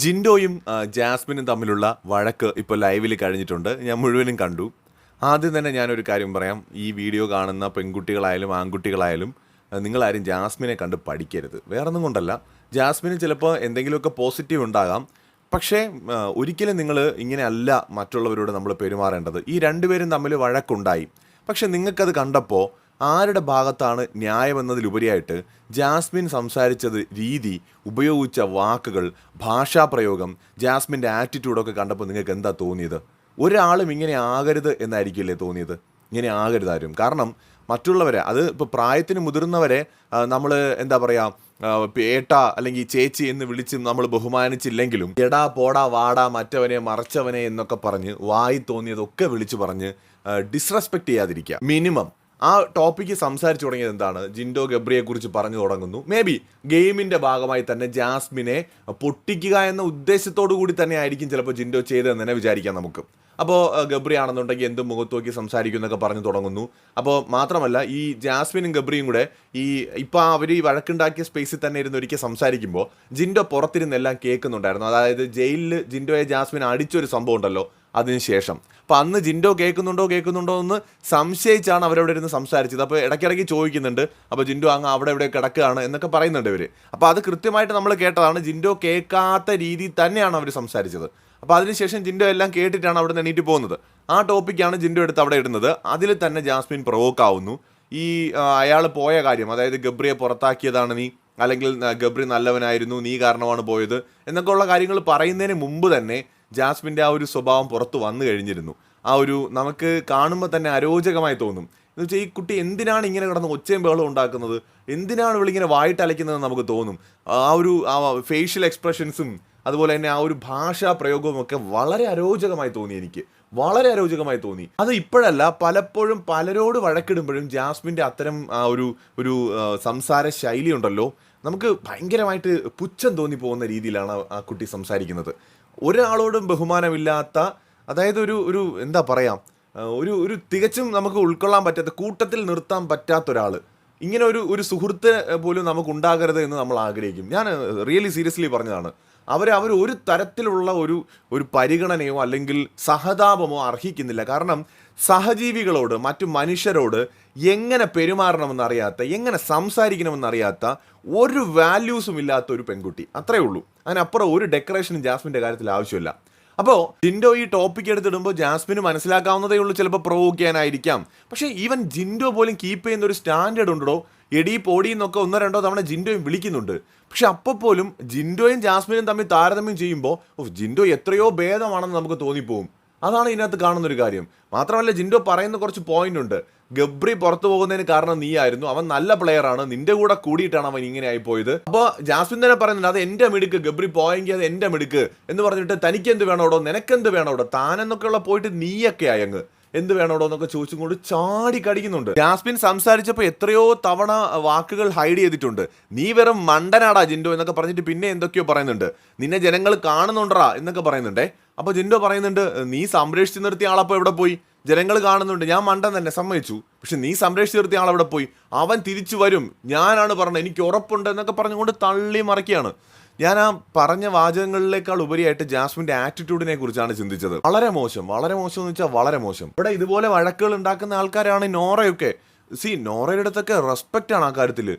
ജിൻഡോയും ജാസ്മിനും തമ്മിലുള്ള വഴക്ക് ഇപ്പോൾ ലൈവിൽ കഴിഞ്ഞിട്ടുണ്ട്. ഞാൻ മുഴുവനും കണ്ടു. ആദ്യം തന്നെ ഞാനൊരു കാര്യം പറയാം. ഈ വീഡിയോ കാണുന്ന പെൺകുട്ടികളായാലും ആൺകുട്ടികളായാലും നിങ്ങളാരും ജാസ്മിനെ കണ്ട് പഠിക്കരുത്. വേറൊന്നും കൊണ്ടല്ല. ജാസ്മിന് ചിലപ്പോൾ എന്തെങ്കിലുമൊക്കെ പോസിറ്റീവ് ഉണ്ടാകാം. പക്ഷേ ഒരിക്കലും നിങ്ങൾ ഇങ്ങനെ അല്ല മറ്റുള്ളവരോട് നമ്മൾ പെരുമാറേണ്ടത്. ഈ രണ്ടുപേരും തമ്മിൽ വഴക്കുണ്ടായി. പക്ഷെ നിങ്ങൾക്കത് കണ്ടപ്പോൾ ആരുടെ ഭാഗത്താണ് ന്യായമെന്നതിലുപരിയായിട്ട് ജാസ്മിൻ സംസാരിച്ചത് രീതി ഉപയോഗിച്ച വാക്കുകൾ ഭാഷാപ്രയോഗം ജാസ്മിന്റെ ആറ്റിറ്റ്യൂഡൊക്കെ കണ്ടപ്പോൾ നിങ്ങൾക്ക് എന്താ തോന്നിയത്? ഒരാളും ഇങ്ങനെ ആകരുത് എന്നായിരിക്കില്ലേ തോന്നിയത്? ഇങ്ങനെ ആകരുതാരും കാരണം മറ്റുള്ളവരെ അത് ഇപ്പോൾ പ്രായത്തിന് മുതിർന്നവരെ നമ്മൾ എന്താ പറയുക ഏട്ട അല്ലെങ്കിൽ ചേച്ചി എന്ന് വിളിച്ച് നമ്മൾ ബഹുമാനിച്ചില്ലെങ്കിലും എടാ പോടാ വാടാ മറ്റവനെ മറച്ചവനെ എന്നൊക്കെ പറഞ്ഞ് വായി തോന്നിയതൊക്കെ വിളിച്ച് പറഞ്ഞ് ഡിസ്റെസ്പെക്ട് ചെയ്യാതിരിക്കുക. മിനിമം ആ ടോപ്പിക്ക് സംസാരിച്ചു തുടങ്ങിയത് എന്താണ്? ജിൻഡോ ഗബ്രിയെ കുറിച്ച് പറഞ്ഞു തുടങ്ങുന്നു. മേ ബി ഗെയിമിന്റെ ഭാഗമായി തന്നെ ജാസ്മിനെ പൊട്ടിക്കുക എന്ന ഉദ്ദേശത്തോടു കൂടി തന്നെ ആയിരിക്കും ചിലപ്പോൾ ജിൻഡോ ചെയ്തതെന്ന് തന്നെ വിചാരിക്കാം നമുക്ക്. അപ്പോൾ ഗബ്രി ആണെന്നുണ്ടെങ്കിൽ എന്തും മുഖത്ത് നോക്കി സംസാരിക്കും എന്നൊക്കെ പറഞ്ഞു തുടങ്ങുന്നു. അപ്പോൾ മാത്രമല്ല ഈ ജാസ്മിനും ഗബ്രിയും കൂടെ ഈ ഇപ്പോൾ അവർ ഈ വഴക്കുണ്ടാക്കിയ സ്പേസിൽ തന്നെ ഇരുന്ന് ഒരിക്കൽ സംസാരിക്കുമ്പോൾ ജിൻഡോ പുറത്തിരുന്നെല്ലാം കേൾക്കുന്നുണ്ടായിരുന്നു. അതായത് ജയിലിൽ ജിൻഡോയെ ജാസ്മിൻ അടിച്ചൊരു സംഭവം ഉണ്ടല്ലോ. അതിനുശേഷം. അപ്പോൾ അന്ന് ജിൻഡോ കേൾക്കുന്നുണ്ടോ കേൾക്കുന്നുണ്ടോ എന്ന് സംശയിച്ചാണ് അവരവിടെ ഇരുന്ന് സംസാരിച്ചത്. അപ്പോൾ ഇടയ്ക്കിടയ്ക്ക് ചോദിക്കുന്നുണ്ട് അപ്പോൾ ജിൻഡോ അങ്ങ് അവിടെ ഇവിടെ കിടക്കുകയാണ് എന്നൊക്കെ പറയുന്നുണ്ട് ഇവർ അപ്പോൾ അത് കൃത്യമായിട്ട് നമ്മൾ കേട്ടതാണ് ജിൻഡോ കേൾക്കാത്ത രീതിയിൽ തന്നെയാണ് അവർ സംസാരിച്ചത്. അപ്പോൾ അതിനുശേഷം ജിൻഡോ എല്ലാം കേട്ടിട്ടാണ് അവിടെ നിന്ന് എണീറ്റ് പോകുന്നത്. ആ ടോപ്പിക്കാണ് ജിൻഡോ എടുത്ത് അവിടെ ഇടുന്നത്. അതിൽ തന്നെ ജാസ്മിൻ പ്രൊവോക്ക് ആവുന്നു. ഈ അയാൾ പോയ കാര്യം അതായത് ഗബ്രിയെ പുറത്താക്കിയതാണ് നീ അല്ലെങ്കിൽ ഗബ്രി നല്ലവനായിരുന്നു നീ കാരണമാണ് പോയത് എന്നൊക്കെയുള്ള കാര്യങ്ങൾ പറയുന്നതിന് മുമ്പ് തന്നെ ജാസ്മിന്റെ ആ ഒരു സ്വഭാവം പുറത്തു വന്നു കഴിഞ്ഞിരുന്നു. ആ ഒരു നമുക്ക് കാണുമ്പോൾ തന്നെ അരോചകമായി തോന്നും. എന്ന് വെച്ചാൽ ഈ കുട്ടി എന്തിനാണ് ഇങ്ങനെ കിടന്ന് ഒച്ചയും ബഹളം ഉണ്ടാക്കുന്നത്? എന്തിനാണ് ഇവളിങ്ങനെ വായിട്ട് അലയ്ക്കുന്നതെന്ന് നമുക്ക് തോന്നും. ആ ഒരു ആ ഫേഷ്യൽ എക്സ്പ്രഷൻസും അതുപോലെ തന്നെ ആ ഒരു ഭാഷാ പ്രയോഗവും ഒക്കെ വളരെ അരോചകമായി തോന്നി എനിക്ക്. വളരെ അരോചകമായി തോന്നി. അത് ഇപ്പോഴല്ല പലപ്പോഴും പലരോട് വഴക്കിടുമ്പോഴും ജാസ്മിന്റെ അത്തരം ആ ഒരു ഒരു സംസാര ശൈലി ഉണ്ടല്ലോ. നമുക്ക് ഭയങ്കരമായിട്ട് പുച്ഛം തോന്നി പോകുന്ന രീതിയിലാണ് ആ കുട്ടി സംസാരിക്കുന്നത്. ഒരാളോടും ബഹുമാനമില്ലാത്ത അതായത് ഒരു ഒരു എന്താ പറയാം ഒരു ഒരു തികച്ചും നമുക്ക് ഉൾക്കൊള്ളാൻ പറ്റാത്ത കൂട്ടത്തിൽ നിർത്താൻ പറ്റാത്ത ഒരാൾ ഇങ്ങനെ ഒരു ഒരു സുഹൃത്ത് പോലും നമുക്ക് ഉണ്ടാകരുത് എന്ന് നമ്മൾ ആഗ്രഹിക്കും. ഞാൻ റിയലി സീരിയസ്ലി പറഞ്ഞതാണ്. അവർ അവർ ഒരു തരത്തിലുള്ള ഒരു ഒരു പരിഗണനയോ അല്ലെങ്കിൽ സഹതാപമോ അർഹിക്കുന്നില്ല. കാരണം സഹജീവികളോട് മറ്റു മനുഷ്യരോട് എങ്ങനെ പെരുമാറണമെന്നറിയാത്ത എങ്ങനെ സംസാരിക്കണമെന്നറിയാത്ത ഒരു വാല്യൂസും ഇല്ലാത്ത ഒരു പെൺകുട്ടി. അത്രേ ഉള്ളൂ. അതിനപ്പുറം ഒരു ഡെക്കറേഷനും ജാസ്മിന്റെ കാര്യത്തിൽ ആവശ്യമില്ല. അപ്പോൾ ജിൻഡോ ഈ ടോപ്പിക് എടുത്തിടുമ്പോൾ ജാസ്മിന് മനസ്സിലാക്കാവുന്നതേ ഉള്ളൂ ചിലപ്പോൾ പ്രൊവോക്ക് ചെയ്യാനായിരിക്കാം. പക്ഷേ ഈവൻ ജിൻഡോ പോലും കീപ്പ് ചെയ്യുന്ന ഒരു സ്റ്റാൻഡേർഡ് ഉണ്ടോ? എടി പോടി എന്നൊക്കെ ഒന്നോ രണ്ടോ തവണ ജിൻഡോയും വിളിക്കുന്നുണ്ട്. പക്ഷെ അപ്പോൾ പോലും ജിൻഡോയും ജാസ്മിനും തമ്മിൽ താരതമ്യം ചെയ്യുമ്പോൾ ജിൻഡോ എത്രയോ ഭേദമാണെന്ന് നമുക്ക് തോന്നിപ്പോവും. അതാണ് ഇതിനകത്ത് കാണുന്നൊരു കാര്യം. മാത്രമല്ല ജിൻഡോ പറയുന്ന കുറച്ച് പോയിന്റ് ഉണ്ട്. ഗബ്രി പുറത്തു പോകുന്നതിന് കാരണം നീയായിരുന്നു. അവൻ നല്ല പ്ലെയർ ആണ്. നിന്റെ കൂടെ കൂടിയിട്ടാണ് അവൻ ഇങ്ങനെ ആയി പോയത്. അപ്പോൾ ജാസ്മിൻ തന്നെ പറയുന്നുണ്ട് അത് എന്റെ മിടുക്ക്. ഗബ്രി പോയെങ്കിൽ അത് എന്റെ മിടുക്ക്. എന്ന് പറഞ്ഞിട്ട് തനിക്കെന്ത് വേണോടോ? നിനക്കെന്ത് വേണോടോ? താനെന്നൊക്കെയുള്ള പോയിട്ട് നീയൊക്കെ ആയങ്ങ് എന്ത് വേണോടോ എന്നൊക്കെ ചോദിച്ചും കൊണ്ട് ചാടി കടിക്കുന്നുണ്ട്. ജാസ്മിൻ സംസാരിച്ചപ്പോൾ എത്രയോ തവണ വാക്കുകൾ ഹൈഡ് ചെയ്തിട്ടുണ്ട്. നീ വെറും മണ്ടനാടാ ജിൻഡോ എന്നൊക്കെ പറഞ്ഞിട്ട് പിന്നെ എന്തൊക്കെയോ പറയുന്നുണ്ട്. നിന്നെ ജനങ്ങൾ കാണുന്നുണ്ടറാ എന്നൊക്കെ പറയുന്നുണ്ടേ. അപ്പോൾ ജിൻഡോ പറയുന്നുണ്ട് നീ സംരക്ഷിച്ച് നിർത്തിയ ആളപ്പോൾ എവിടെ പോയി? ജനങ്ങൾ കാണുന്നുണ്ട്. ഞാൻ മണ്ടൻ തന്നെ സമ്മതിച്ചു. പക്ഷെ നീ സംരക്ഷിച്ച് നിർത്തിയ ആളവിടെ പോയി? അവൻ തിരിച്ചു വരും. ഞാനാണ് പറഞ്ഞത്. എനിക്ക് ഉറപ്പുണ്ട് എന്നൊക്കെ പറഞ്ഞുകൊണ്ട് തള്ളി മറിക്കുകയാണ്. ഞാൻ ആ പറഞ്ഞ വാചകങ്ങളിലേക്കാൾ ഉപരിയായിട്ട് ജാസ്മിന്റെ ആറ്റിറ്റ്യൂഡിനെ കുറിച്ചാണ് ചിന്തിച്ചത്. വളരെ മോശം വളരെ മോശം എന്ന് വെച്ചാൽ വളരെ മോശം. ഇവിടെ ഇതുപോലെ വഴക്കുകൾ ഉണ്ടാക്കുന്ന ആൾക്കാരാണ് നോറയൊക്കെ. സി നോറയുടെ അടുത്തൊക്കെ റെസ്പെക്റ്റ് ആണ് ആ കാര്യത്തിൽ.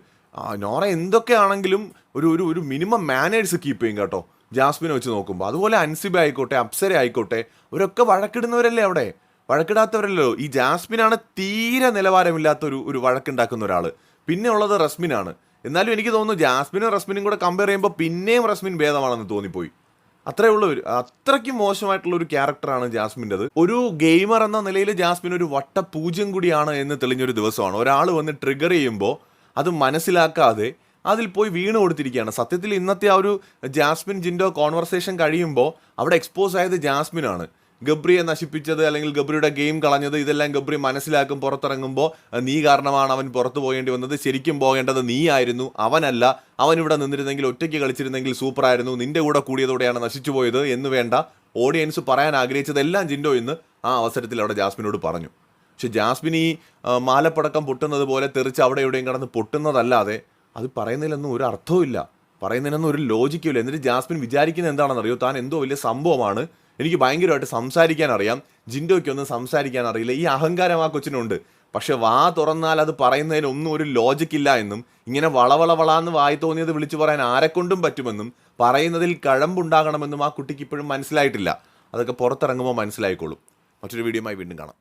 നോറ എന്തൊക്കെയാണെങ്കിലും ഒരു ഒരു ഒരു മിനിമം മാനേഴ്സ് കീപ്പ് ചെയ്യും കേട്ടോ ജാസ്മിനെ വെച്ച് നോക്കുമ്പോൾ അതുപോലെ അൻസിബ ആയിക്കോട്ടെ അപ്സര ആയിക്കോട്ടെ അവരൊക്കെ വഴക്കിടുന്നവരല്ലേ അവിടെ? വഴക്കിടാത്തവരല്ലോ. ഈ ജാസ്മിനാണ് തീരെ നിലവാരമില്ലാത്ത ഒരു ഒരു വഴക്കുണ്ടാക്കുന്ന ഒരാൾ പിന്നെ ഉള്ളത് റസ്മിനാണ്. എന്നാലും എനിക്ക് തോന്നുന്നു ജാസ്മിനും റസ്മിനും കൂടെ കമ്പയർ ചെയ്യുമ്പോൾ പിന്നെയും റസ്മിൻ ഭേദമാണെന്ന് തോന്നിപ്പോയി. അത്രേ ഉള്ളൂ ഒരു അത്രയ്ക്കും മോശമായിട്ടുള്ള ഒരു ക്യാരക്ടറാണ് ജാസ്മിന്റെത്. ഒരു ഗെയിമർ എന്ന നിലയിൽ ജാസ്മിൻ ഒരു വട്ട പൂജ്യം കൂടിയാണ് എന്ന് തെളിഞ്ഞൊരു ദിവസമാണ്. ഒരാൾ വന്ന് ട്രിഗർ ചെയ്യുമ്പോൾ അത് മനസ്സിലാക്കാതെ അതിൽ പോയി വീണ് കൊടുത്തിരിക്കുകയാണ്. സത്യത്തിൽ ഇന്നത്തെ ആ ഒരു ജാസ്മിൻ ജിൻഡോ കോൺവെർസേഷൻ കഴിയുമ്പോൾ അവിടെ എക്സ്പോസ് ആയത് ജാസ്മിനാണ്. ഗബ്രിയെ നശിപ്പിച്ചത് അല്ലെങ്കിൽ ഗബ്രിയുടെ ഗെയിം കളഞ്ഞത് ഇതെല്ലാം ഗബ്രി മനസ്സിലാക്കും പുറത്തിറങ്ങുമ്പോൾ നീ കാരണമാണ് അവൻ പുറത്തു പോകേണ്ടി വന്നത്. ശരിക്കും പോകേണ്ടത് നീ ആയിരുന്നു അവനല്ല. അവൻ ഇവിടെ നിന്നിരുന്നെങ്കിൽ ഒറ്റയ്ക്ക് കളിച്ചിരുന്നെങ്കിൽ സൂപ്പറായിരുന്നു. നിന്റെ കൂടെ കൂടിയതോടെയാണ് നശിച്ചു പോയത് എന്ന് വേണ്ട. ഓഡിയൻസ് പറയാൻ ആഗ്രഹിച്ചതെല്ലാം ജിൻഡോ എന്ന് ആ അവസരത്തിൽ അവിടെ ജാസ്മിനോട് പറഞ്ഞു. പക്ഷെ ജാസ്മിൻ ഈ മാലപ്പടക്കം പൊട്ടുന്നത് പോലെ തെറിച്ച് അവിടെ എവിടെയും കടന്ന് പൊട്ടുന്നതല്ലാതെ അത് പറയുന്നതിലൊന്നും ഒരു അർത്ഥവും ഇല്ല പറയുന്നതിനൊന്നും ഒരു ലോജിക്കില്ല എന്നിട്ട് ജാസ്മിൻ വിചാരിക്കുന്നത് എന്താണെന്നറിയോ? താൻ എന്തോ വലിയ സംഭവമാണ്. എനിക്ക് ഭയങ്കരമായിട്ട് സംസാരിക്കാൻ അറിയാം ജിൻഡോയ്ക്കൊന്നും സംസാരിക്കാൻ അറിയില്ല ഈ അഹങ്കാരം ആ കൊച്ചിനുണ്ട്. പക്ഷെ വാ തുറന്നാൽ അത് പറയുന്നതിനൊന്നും ഒരു ലോജിക് ഇല്ല എന്നും ഇങ്ങനെ വളവള വളാന്ന് വായി തോന്നിയത് വിളിച്ചു പറയാൻ ആരെക്കൊണ്ടും പറ്റുമെന്നും പറയുന്നതിൽ കഴമ്പുണ്ടാകണമെന്നും ആ കുട്ടിക്ക് ഇപ്പോഴും മനസ്സിലായിട്ടില്ല. അതൊക്കെ പുറത്തിറങ്ങുമ്പോൾ മനസ്സിലായിക്കോളും. മറ്റൊരു വീഡിയോയുമായി വീണ്ടും കാണാം.